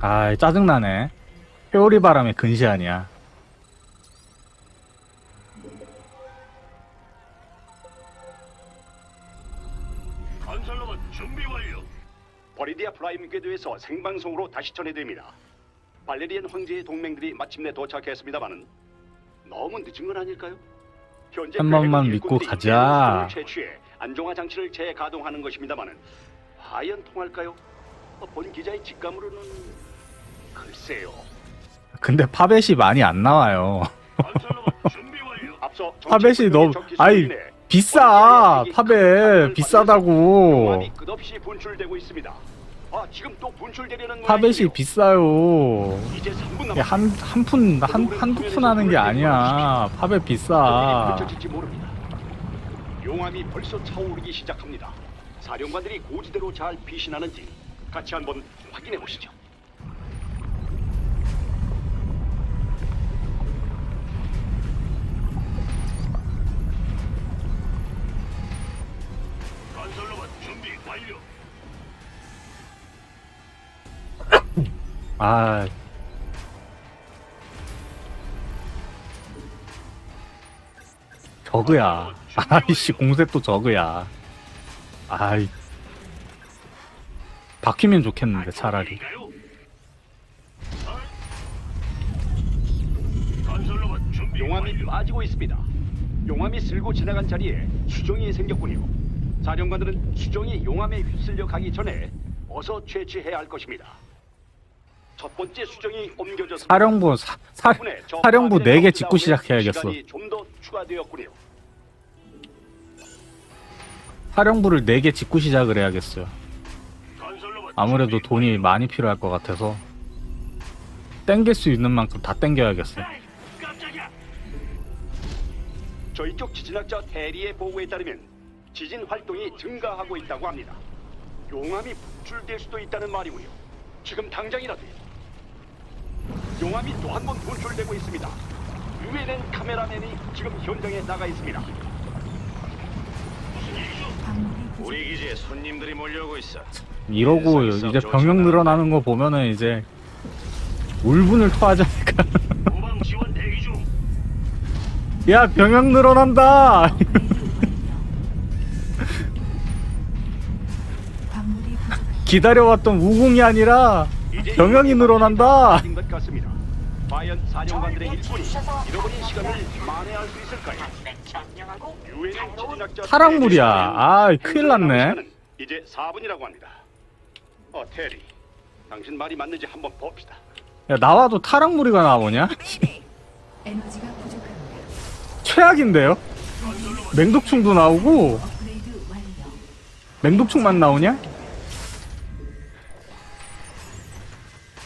아 짜증나네. 회오리 바람의 근시안이야. 건설로봇 준비 완료. 버리디아 프라임 궤도에서 생방송으로 다시 전해드립니다. 발레리안 황제의 동맹들이 마침내 도착했습니다마는 너무 늦은 건 아닐까요? 현재 한 번만 계획은 믿고 일꾼들이 가자. 채취해 안정화 장치를 재가동하는 것입니다마는 과연 통할까요? 어, 본 기자의 직감으로는 글쎄요. 근데 파벳이 많이 안 나와요. 건설로봇 준비 완료. 앞서 파벳이 너무 아이 비싸. 파벳 비싸다고. 끝없이 분출되고 있습니다. 아 지금 또 분출되려는 파벳이. 비싸요. 이제 3분 이게 남았습니다. 한, 한 푼, 한, 한두 푼 하는 게 아니야. 파벳 비싸. 펼쳐질지 모릅니다. 용암이 벌써 차오르기 시작합니다. 사령관들이 고지대로 잘 피신하는지 같이 한번 확인해 보시죠. 아. 저그야. 아이씨, 공세 또 저그야. 아이. 바뀌면 좋겠는데, 차라리. 용암이. 빠지고 있습니다. 용암이 쓸고 지나간 자리에 수정이 생겼군요. 사령관들은 수정이 용암에 휩쓸려 가기 전에 어서 채취해야 할 것입니다. 첫 번째 수정이 옮겨졌습니다. 사령부, 사, 사, 덕분에 저 사령부 파괴된 4개 나오는 짓고 시작해야겠어. 시간이 좀더 추가되었군요. 사령부를 4개 짓고 시작을 해야겠어요. 아무래도 돈이. 많이 필요할 것 같아서. 땡길 수 있는 만큼 다 땡겨야겠어. 저희 쪽 지진학자 대리의 보고에 따르면 지진 활동이 증가하고 있다고 합니다. 용암이 분출될 수도 있다는 말이고요. 지금 당장이라도 용암이 또 한 번 분출되고 있습니다. 유엔엔 카메라맨이 지금 현장에 나가 있습니다. 무슨 일이죠? 우리 기지에 손님들이 몰려오고 있어. 이러고 이제 병력 늘어나는 거 보면은 이제 울분을 토하지 않을까. 후방 지원 대기 중. 야 병력 늘어난다. 기다려왔던 우궁이 아니라 병력이 늘어난다. 빠진 것 같습니다. 과연 사령관들의 일꾼이 잃어버린 시간을 만회할 수 있을까요? 유엔엔 지진학자 타락물이야. 아 큰일 났네. 이제 4분이라고 합니다. 어 테리, 당신 말이 맞는지 한번 봅시다. 야 나와도 타락무리가 나오냐? 에너지가 부족합니다. 최악인데요? 맹독충도 나오고 업그레이드 완료. 맹독충만 나오냐?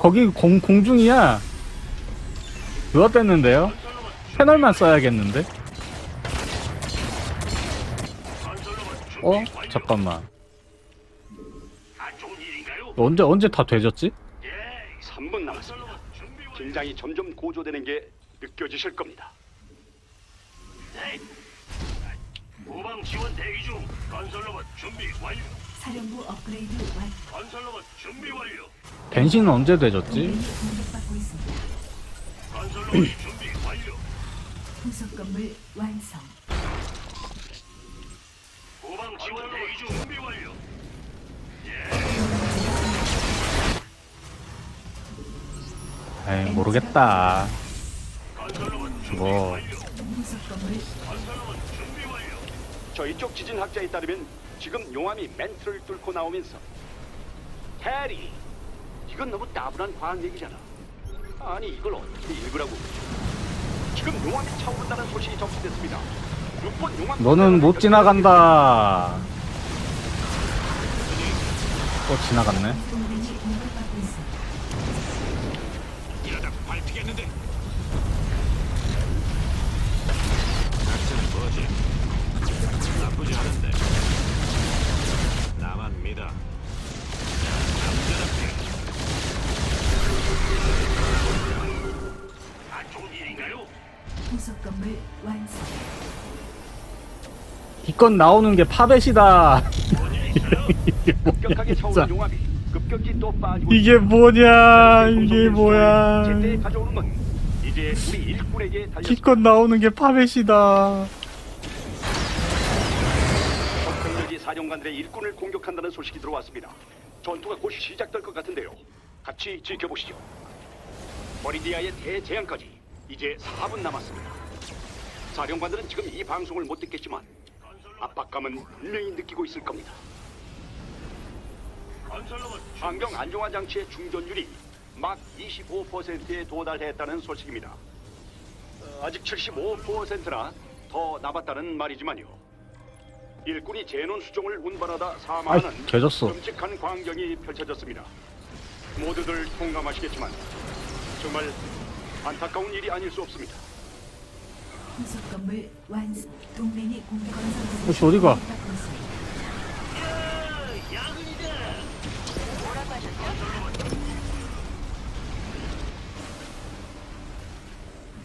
거기 공, 공중이야. 누가 뺐는데요? 패널만 써야겠는데? 어? 잠깐만. 언제 언제 다 되졌지? 예. 3분 남았습니다. 긴장이 점점 고조되는 게 느껴지실 겁니다. 네. 후방 지원 대기 중. 건설 로봇 준비 완료. 사령부 업그레이드 완료. 건설로봇 준비 완료. 벤신은 언제 되졌지? 동맹이 공격받고 있습니다. 건설로봇 준비 완료. 부속 건물 완성. 후방 지원 대기 중. 준비 완료. 에이 모르겠다. 건설로봇 준비 뭐 완료. 부속 건물 건설로봇 준비 완료. 저희 쪽 지진 학자에 따르면 지금 용암이 멘트를 뚫고 나오면서 해리, 이건 너무 따분한 과학 얘기잖아. 아니 이걸 어떻게 읽으라고? 지금 용암이 차오른다는 소식이 접수됐습니다. 6번 용암 너는 못 지나간다. 또 지나갔네. 동맹이 공격받고 있습니다. 이러다 밟히겠는데. 작전은 뭐지? 나쁘지 않은데. 좋은 일인가요? 부속 건물 완성. 기껏 나오는 게 파벳이다. 이게 뭐야, 급격하게 진짜. 차오른 용암이 급격히 또 빠지고 이게 있습니다. 뭐냐 이게 뭐야 제때 가져오는 건 이제 우리 일꾼에게 달렸습니다. 기껏 나오는 게 파벳이다 사령관들의 일꾼을 공격한다는 소식이 들어왔습니다. 전투가 곧 시작될 것 같은데요. 같이 지켜보시죠. 버리디아의 대재앙까지 이제 4분 남았습니다. 사령관들은 지금 이 방송을 못 듣겠지만 압박감은 분명히 느끼고 있을 겁니다. 환경 안정화 장치의 충전율이 막 25%에 도달했다는 소식입니다. 어, 아직 75%나 더 남았다는 말이지만요. 일꾼이 제논 수종을 운반하다 사망하는 아이, 개졌어. 끔찍한 광경이 펼쳐졌습니다. 모두들 공감하시겠지만 정말 안타까운 일이 아닐 수 없습니다. 부속 건물 완성. 동맹이 공격 건설 혹시 어디 가? 공격받고 있습니다.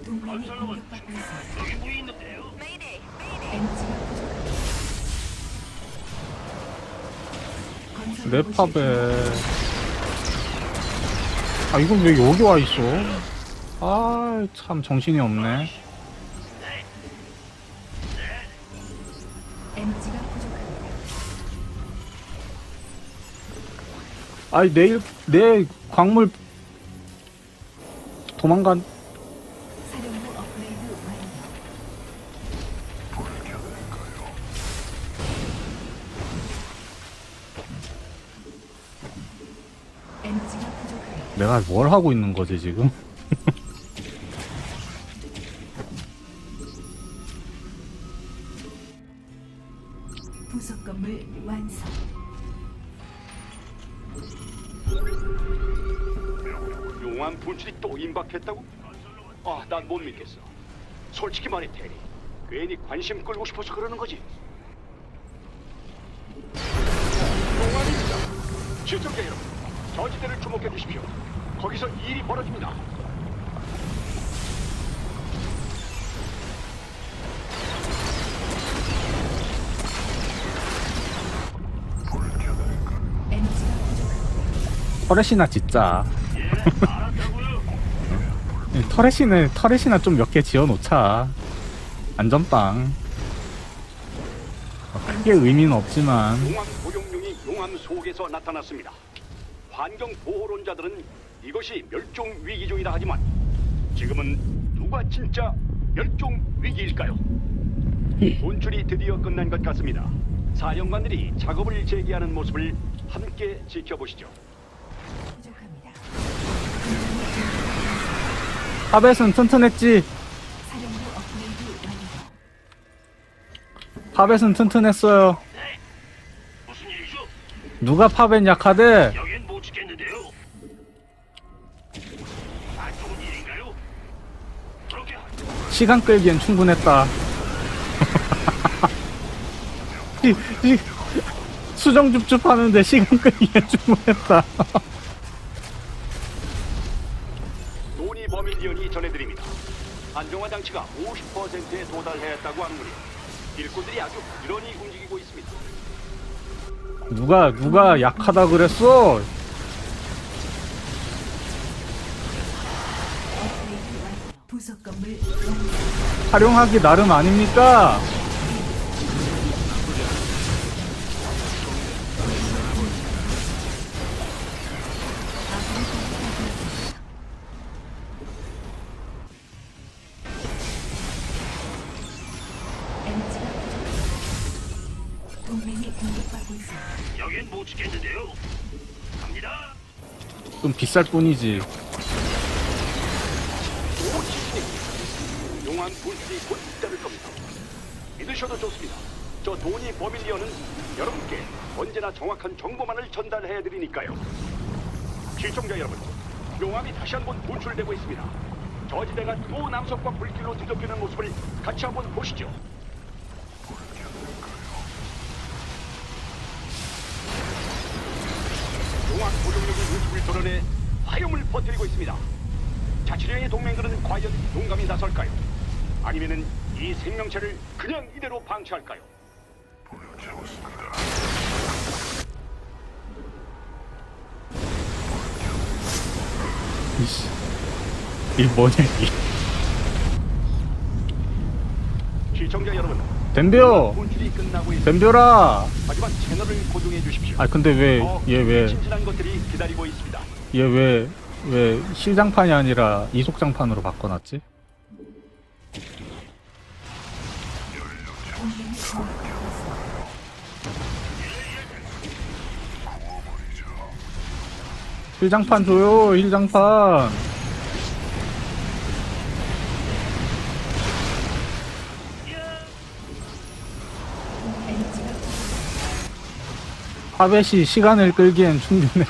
동맹이 공격받고 있습니다. 뭐 있는데요? 에너지가 팝에. 아 이건 왜 여기 와 있어? 아 참 정신이 없네. 에너지가 부족합니다. 아니 내일 내 광물 도망간 내가 뭘 하고 있는 거지 지금 부속 건물 완성. 용암 분출이 또 임박했다고? 아, 난 못 믿겠어. 솔직히 말해, 테리. 괜히 관심 끌고 싶어서 그러는 거지. 용암입니다. 시청자 여러분, 저지대를 주목해 주십시오. 거기서 일이 벌어집니다. 에너지가 부족합니다. 터렛이나 진짜 알았다고요? 터렛이는 터렛이나 좀 몇 개 지어 놓자 안전빵 어, 크게 의미는 없지만 용암 고용룡이 용암 속에서 나타났습니다. 환경 보호론자들은 이것이 멸종 위기 중이라 하지만 지금은 누가 진짜 멸종 위기일까요? 분출이 드디어 끝난 것 같습니다. 사령관들이 작업을 재개하는 모습을 함께 지켜보시죠. 부족합니다. 파벳은 튼튼했지 사령부 업그레이드 완료. 파벳은 튼튼했어요 무슨 일이죠? 누가 파벳 약하대 여긴 시간 끌기엔 충분했다 이, 이, 수정줍줍 하는데 시간 끌기엔 충분했다 노니 버밀리언이 전해드립니다. 안정화 장치가 50%에 도달했다고 하는군요. 일꾼들이 아주 부지런히 움직이고 있습니다. 누가 누가 약하다 그랬어 활용하기 나름 아닙니까. 여긴 못 지켰는데요. 갑니다. 좀 비쌀 뿐이지 도니 버밀리언은 여러분께 언제나 정확한 정보만을 전달해 드리니까요. 시청자 여러분, 용암이 다시 한번 분출되고 있습니다. 저지대가 또 남석과 불길로 뒤덮이는 모습을 같이 한번 보시죠. 용암 고동력이 모습을 드러내 화염을 퍼뜨리고 있습니다. 자치령의 동맹들은 과연 용감히 나설까요? 아니면은 이 생명체를 그냥 이대로 방치할까요? 이씨. 이 뭐냐 이 시청자 여러분, 덤벼 덤벼라 하지만 채널을 고정해 주십시오. 아 근데 왜얘 왜 신진한 왜왜 실장판이 아니라 이속장판으로 바꿔놨지? 힐장판 줘요, 힐장판. 파벳이 시간을 끌기엔 충분해.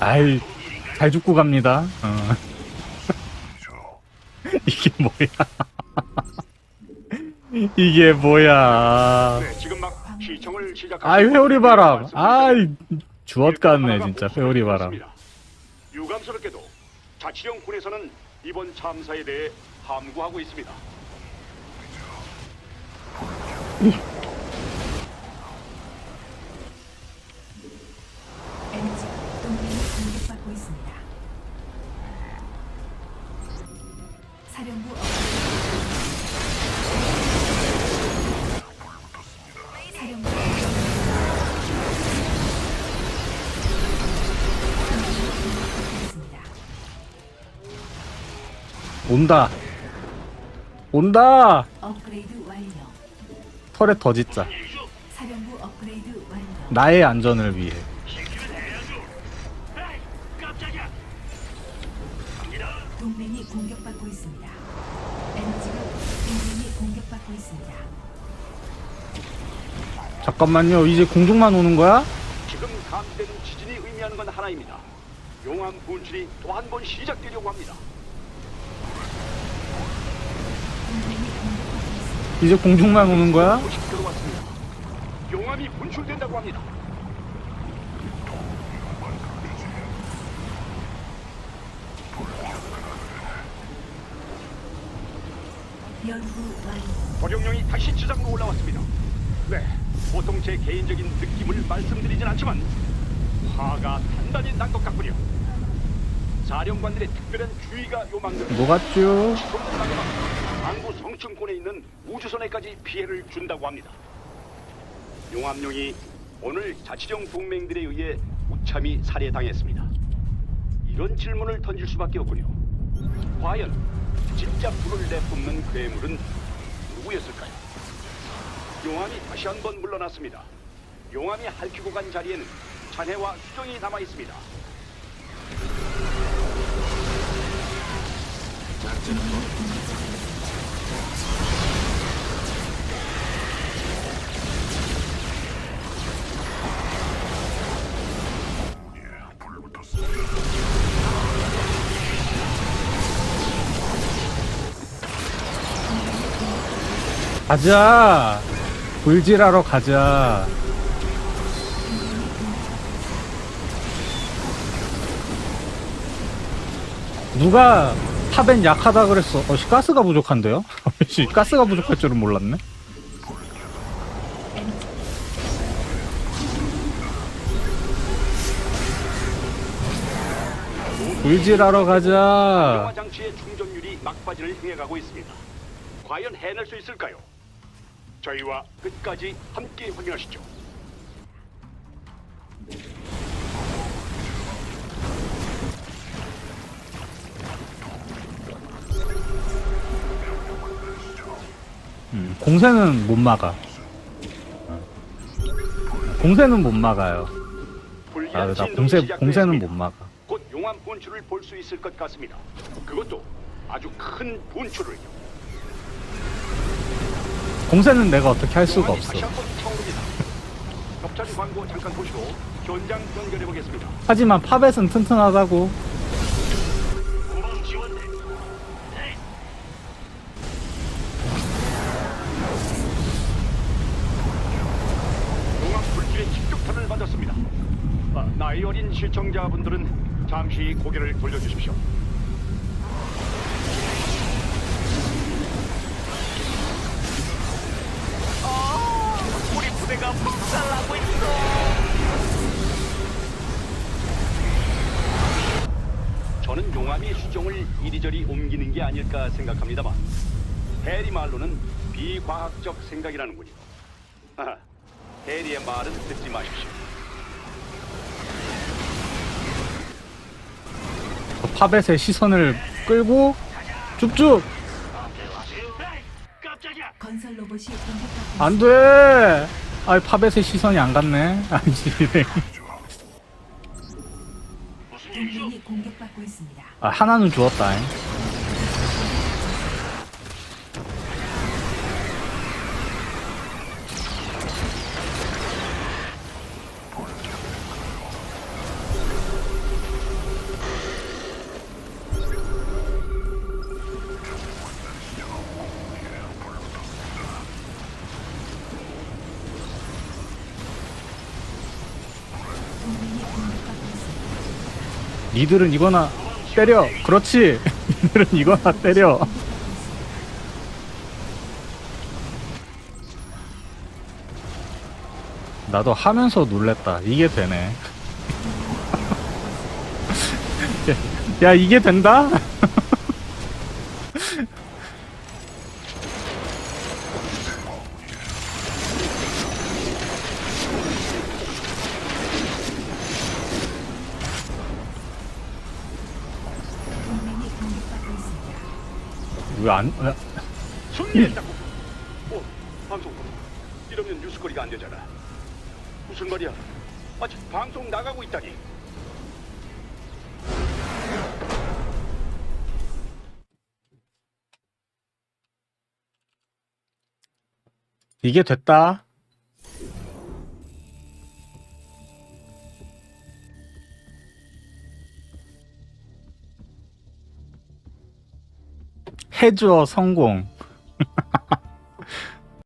아이, 잘 죽고 갑니다. 어. 이게 뭐야? 이게 뭐야? 네, 지금 막 시청을 시작합니다. 아이 회오리 바람. 아이 주엇 같네 진짜 회오리 바람. 유감스럽게도 자치령 군에서는 이번 참사에 대해 함구하고 있습니다. 온다. 온다. 업그레이드 완료. 털에 더 짓자. 일이죠? 사령부 업그레이드 완료. 나의 안전을 위해. 동맹이 공격받고 있습니다. 동맹이 공격받고 있습니다. 잠깐만요. 이제 공중만 오는 거야? 지금 감지되는 지진이 의미하는 건 하나입니다. 용암 분출이 또 한 번 시작되려고 합니다. 이제 공중만 오는 거야? 소식 들어왔습니다. 용암이 분출된다고 합니다. 도룡령이 다시 지상으로 올라왔습니다. 네, 보통 제 개인적인 느낌을 말씀드리진 않지만 화가 단단히 난 것 같군요. 사령관들의 특별한 주의가 요망됩니다. 뭐 같죠? 안구 성층권에 있는 우주선에까지 피해를 준다고 합니다. 용암룡이 오늘 자치령 동맹들에 의해 우참히 살해당했습니다. 이런 질문을 던질 수밖에 없군요. 과연 진짜 불을 내뿜는 괴물은 누구였을까요? 용암이 다시 한 번 물러났습니다. 용암이 핥히고 간 자리에는 잔해와 수정이 남아 있습니다. 가자. 불질하러 가자. 누가 탑엔 약하다 그랬어. 어, 씨, 가스가 부족한데요? 씨, 가스가 부족할 줄은 몰랐네. 불질하러 가자. 장치의 충전율이 막바지를 향해 가고 있습니다. 과연 해낼 수 있을까요? 저희와 끝까지 함께 확인하시죠. 음, 공세는 못 막아. 공세는 못 막아요. 아, 나 공세. 공세는 못 막아. 곧 용암 분출을 볼 수 있을 것 같습니다. 그것도 아주 큰 분출을요. 공세는 내가 어떻게 할 수가 없어. 다시 한번 차오릅니다. 겹찬 광고 잠깐 보시고 현장 연결해 보겠습니다. 하지만 팝잇은 튼튼하다고. 용암 직격탄을 맞았습니다. 아, 나이 어린 시청자분들은 잠시 고개를 돌려주십시오. 박살나고 있어. 동맹의 수종을 이리저리 옮기는 게 아닐까 생각합니다만 해리 말로는 비과학적 생각이라는군요. 아, 해리의 말은 듣지 마십시오. 저 파벳의 시선을 끌고 쭉쭉 에이, 깜짝이야. 건설 로봇이 공격받고 안 돼. 아, 파벳의 시선이 안 갔네. 아니지. 아, 하나는 주었다. 동 니들은 이거나 때려. 그렇지. 니들은 이거나 때려. 나도 하면서 놀랬다. 이게 되네. 야, 이게 된다? 안, 왜, 승리했다고. 어, 방송. 이러면 뉴스거리가 안 되잖아. 무슨 말이야? 아직 방송 나가고 있다니. 이게 됐다. 해주어 성공.